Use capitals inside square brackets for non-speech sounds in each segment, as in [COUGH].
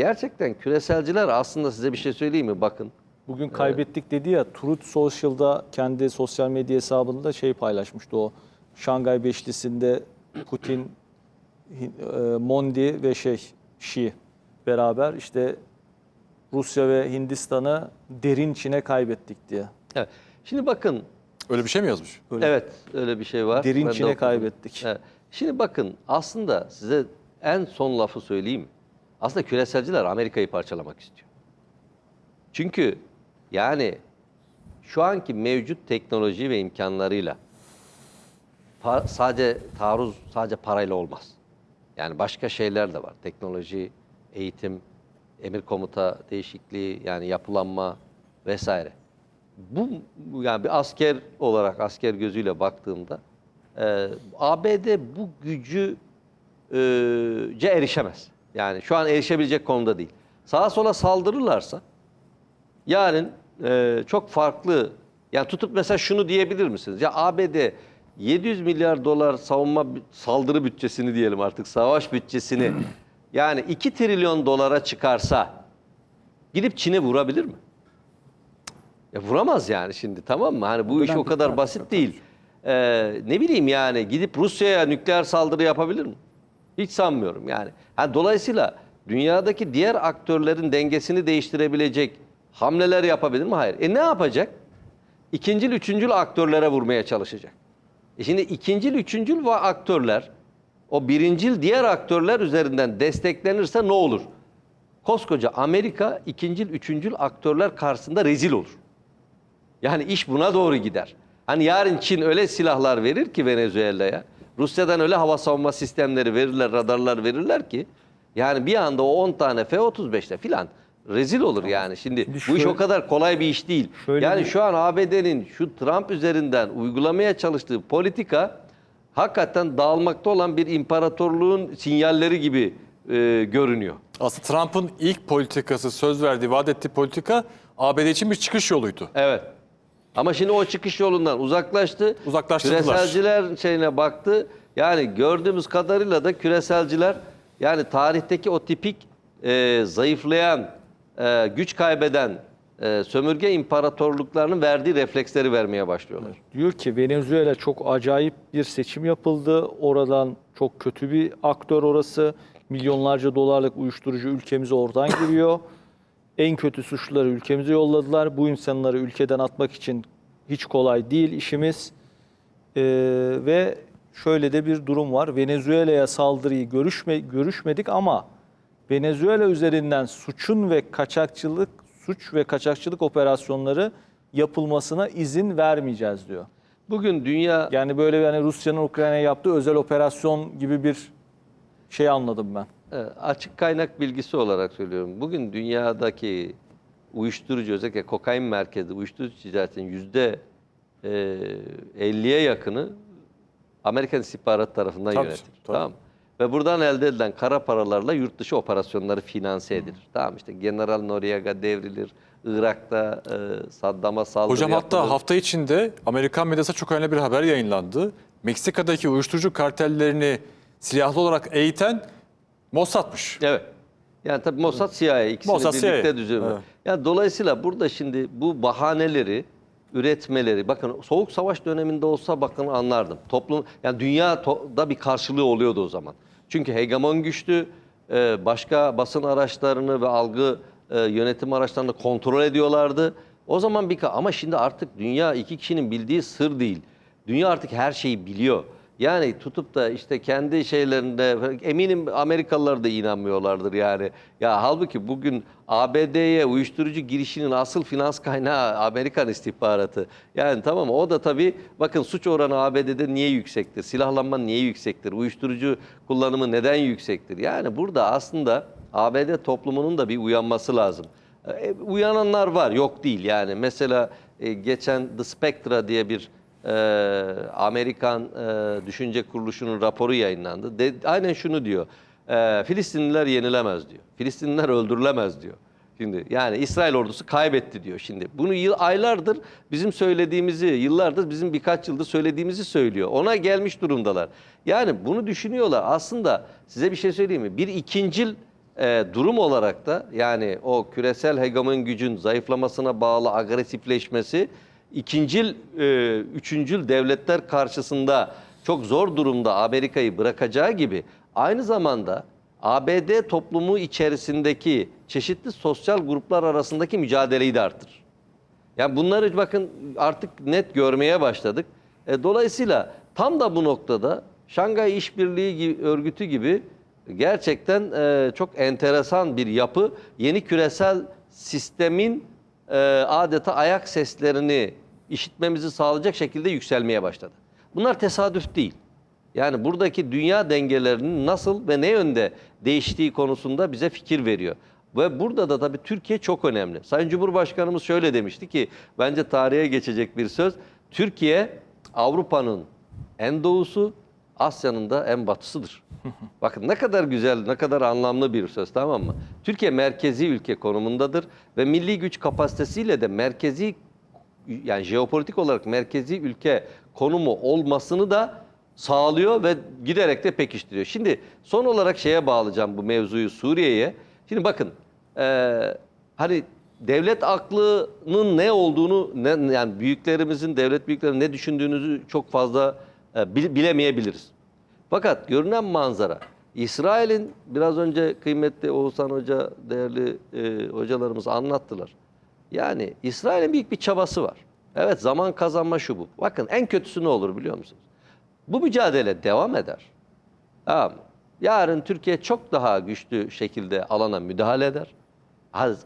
gerçekten küreselciler aslında size bir şey söyleyeyim mi? Bakın. Bugün kaybettik dedi ya Truth Social'da kendi sosyal medya hesabında şey paylaşmıştı o Şangay Beşlisi'nde Putin, e, Mondi ve şey Şi beraber işte Rusya ve Hindistan'ı derin Çin'e kaybettik diye. Evet. Şimdi bakın Öyle bir şey mi yazmış? Öyle. Evet, öyle bir şey var. Derin Ben Çin'e kaybettik. Evet. Şimdi bakın aslında size en son lafı söyleyeyim. Aslında küreselciler Amerika'yı parçalamak istiyor. Çünkü yani şu anki mevcut teknoloji ve imkanlarıyla sadece taarruz sadece parayla olmaz. Yani başka şeyler de var. Teknoloji, eğitim, emir komuta değişikliği, yani yapılanma vesaire. Bu yani bir asker olarak asker gözüyle baktığımda e, ABD bu gücü e, erişemez. Yani şu an erişebilecek konumda değil. Sağa sola saldırırlarsa yarın e, çok farklı yani tutup mesela şunu diyebilir misiniz? Ya ABD 700 milyar dolar savunma saldırı bütçesini diyelim artık savaş bütçesini [CLEARS THROAT] yani 2 trilyon dolara çıkarsa gidip Çin'e vurabilir mi? Ya vuramaz yani şimdi tamam mı? Hani bu iş o kadar basit değil. Ee, ne bileyim yani gidip Rusya'ya nükleer saldırı yapabilir mi? Hiç sanmıyorum yani. Ha, dolayısıyla dünyadaki diğer aktörlerin dengesini değiştirebilecek hamleler yapabilir mi? Hayır. E ne yapacak? İkincil, üçüncül aktörlere vurmaya çalışacak. E şimdi ikincil, üçüncül ve aktörler o birincil diğer aktörler üzerinden desteklenirse ne olur? Koskoca Amerika ikincil, üçüncül aktörler karşısında rezil olur. Yani iş buna doğru gider. Hani yarın Çin öyle silahlar verir ki Venezuela'ya, Rusya'dan öyle hava savunma sistemleri verirler, radarlar verirler ki yani bir anda o 10 tane F-35'te filan rezil olur yani. Şimdi, Şimdi bu iş şöyle- o kadar kolay bir iş değil. Şöyle yani bir- şu an ABD'nin şu Trump üzerinden uygulamaya çalıştığı politika hakikaten dağılmakta olan bir imparatorluğun sinyalleri gibi e, görünüyor. Aslında Trump'ın ilk politikası, söz verdiği, vaat ettiği politika ABD için bir çıkış yoluydu. Evet. Ama şimdi o çıkış yolundan uzaklaştı. Uzaklaştırdılar. Küreselciler şeyine baktı. Yani gördüğümüz kadarıyla da küreselciler yani tarihteki o tipik e, zayıflayan, e, güç kaybeden e, sömürge imparatorluklarının verdiği refleksleri vermeye başlıyorlar. Diyor ki Venezuela çok acayip bir seçim yapıldı. Oradan çok kötü bir aktör orası. Milyonlarca dolarlık uyuşturucu ülkemize oradan giriyor. En kötü suçluları ülkemize yolladılar. Bu insanları ülkeden atmak için hiç kolay değil işimiz. Ee, ve şöyle de bir durum var. Venezuela'ya saldırıyı görüşme, görüşmedik ama Venezuela üzerinden suçun ve kaçakçılık, suç ve kaçakçılık operasyonları yapılmasına izin vermeyeceğiz diyor. Bugün dünya Yani böyle yani Rusya'nın Ukrayna'ya yaptığı özel operasyon gibi bir şey anladım ben. E, açık kaynak bilgisi olarak söylüyorum. Bugün dünyadaki uyuşturucu özellikle kokain merkezi uyuşturucu ticaretinin yüzde e, 50'ye yakını Amerikan istihbarat tarafından Tabii, yönetilir. tabii. Tamam. Ve buradan elde edilen kara paralarla yurt dışı operasyonları finanse edilir. Tamam işte General Noriega devrilir. Irak'ta e, Saddam'a saldırı Hocam hatta yapılır. hafta içinde Amerikan medyasında çok önemli bir haber yayınlandı. Meksika'daki uyuşturucu kartellerini silahlı olarak eğiten Mossad'mış. Evet. Yani tabii Mossad CIA ikisini Mossad, birlikte düzenliyor. Evet. Yani dolayısıyla burada şimdi bu bahaneleri üretmeleri bakın soğuk savaş döneminde olsa bakın anlardım. Toplum yani dünyada bir karşılığı oluyordu o zaman. Çünkü hegemon güçlü e, başka basın araçlarını ve algı e, yönetim araçlarını kontrol ediyorlardı. O zaman bir ama şimdi artık dünya iki kişinin bildiği sır değil. Dünya artık her şeyi biliyor. Yani tutup da işte kendi şeylerinde eminim Amerikalılar da inanmıyorlardır yani. Ya halbuki bugün ABD'ye uyuşturucu girişinin asıl finans kaynağı Amerikan istihbaratı. Yani tamam o da tabii bakın suç oranı ABD'de niye yüksektir? Silahlanma niye yüksektir? Uyuşturucu kullanımı neden yüksektir? Yani burada aslında ABD toplumunun da bir uyanması lazım. E, uyananlar var, yok değil yani. Mesela e, geçen The Spectra diye bir e, Amerikan e, Düşünce Kuruluşu'nun raporu yayınlandı. De, aynen şunu diyor. E, Filistinliler yenilemez diyor. Filistinliler öldürülemez diyor. Şimdi yani İsrail ordusu kaybetti diyor şimdi. Bunu yıl, aylardır bizim söylediğimizi, yıllardır bizim birkaç yıldır söylediğimizi söylüyor. Ona gelmiş durumdalar. Yani bunu düşünüyorlar. Aslında size bir şey söyleyeyim mi? Bir ikincil e, durum olarak da yani o küresel hegemon gücün zayıflamasına bağlı agresifleşmesi ikincil, e, üçüncül devletler karşısında çok zor durumda Amerika'yı bırakacağı gibi aynı zamanda ABD toplumu içerisindeki çeşitli sosyal gruplar arasındaki mücadeleyi de artırır. Yani bunları bakın artık net görmeye başladık. E, dolayısıyla tam da bu noktada Şangay İşbirliği gibi, Örgütü gibi gerçekten e, çok enteresan bir yapı yeni küresel sistemin e, adeta ayak seslerini işitmemizi sağlayacak şekilde yükselmeye başladı. Bunlar tesadüf değil. Yani buradaki dünya dengelerinin nasıl ve ne yönde değiştiği konusunda bize fikir veriyor. Ve burada da tabii Türkiye çok önemli. Sayın Cumhurbaşkanımız şöyle demişti ki bence tarihe geçecek bir söz. Türkiye Avrupa'nın en doğusu, Asya'nın da en batısıdır. [LAUGHS] Bakın ne kadar güzel, ne kadar anlamlı bir söz tamam mı? Türkiye merkezi ülke konumundadır ve milli güç kapasitesiyle de merkezi yani jeopolitik olarak merkezi ülke konumu olmasını da sağlıyor ve giderek de pekiştiriyor. Şimdi son olarak şeye bağlayacağım bu mevzuyu Suriye'ye. Şimdi bakın eee, hani devlet aklının ne olduğunu ne, yani büyüklerimizin devlet büyüklerinin ne düşündüğünüzü çok fazla e, bil- bilemeyebiliriz. Fakat görünen manzara İsrail'in biraz önce kıymetli Oğuzhan Hoca değerli e, hocalarımız anlattılar. Yani İsrail'in büyük bir çabası var. Evet zaman kazanma şu bu. Bakın en kötüsü ne olur biliyor musunuz? Bu mücadele devam eder. Tamam? Yarın Türkiye çok daha güçlü şekilde alana müdahale eder.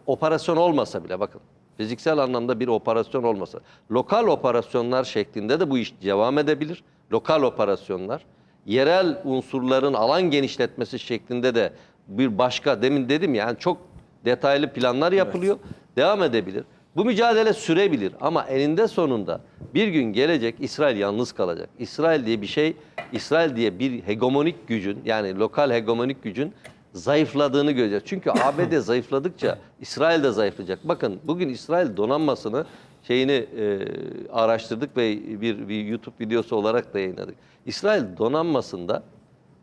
Operasyon olmasa bile bakın fiziksel anlamda bir operasyon olmasa lokal operasyonlar şeklinde de bu iş devam edebilir. Lokal operasyonlar yerel unsurların alan genişletmesi şeklinde de bir başka demin dedim yani çok detaylı planlar yapılıyor. Devam edebilir. Bu mücadele sürebilir ama eninde sonunda bir gün gelecek İsrail yalnız kalacak. İsrail diye bir şey, İsrail diye bir hegemonik gücün yani lokal hegemonik gücün zayıfladığını göreceğiz. Çünkü [COUGHS] ABD zayıfladıkça İsrail de zayıflayacak. Bakın bugün İsrail donanmasını şeyini e, araştırdık ve bir, bir YouTube videosu olarak da yayınladık. İsrail donanmasında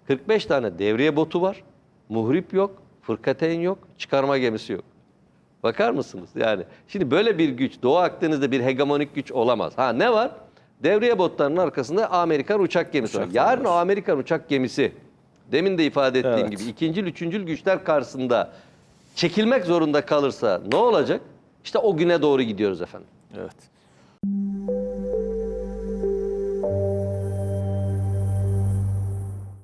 45 tane devriye botu var. Muhrip yok, fırkateyn yok, çıkarma gemisi yok. Bakar mısınız? Yani şimdi böyle bir güç Doğu Akdeniz'de bir hegemonik güç olamaz. Ha ne var? Devriye botlarının arkasında Amerikan uçak gemisi var. Yarın o Amerikan uçak gemisi demin de ifade ettiğim Evet. gibi ikincil, üçüncül güçler karşısında çekilmek zorunda kalırsa ne olacak? İşte o güne doğru gidiyoruz efendim. Evet.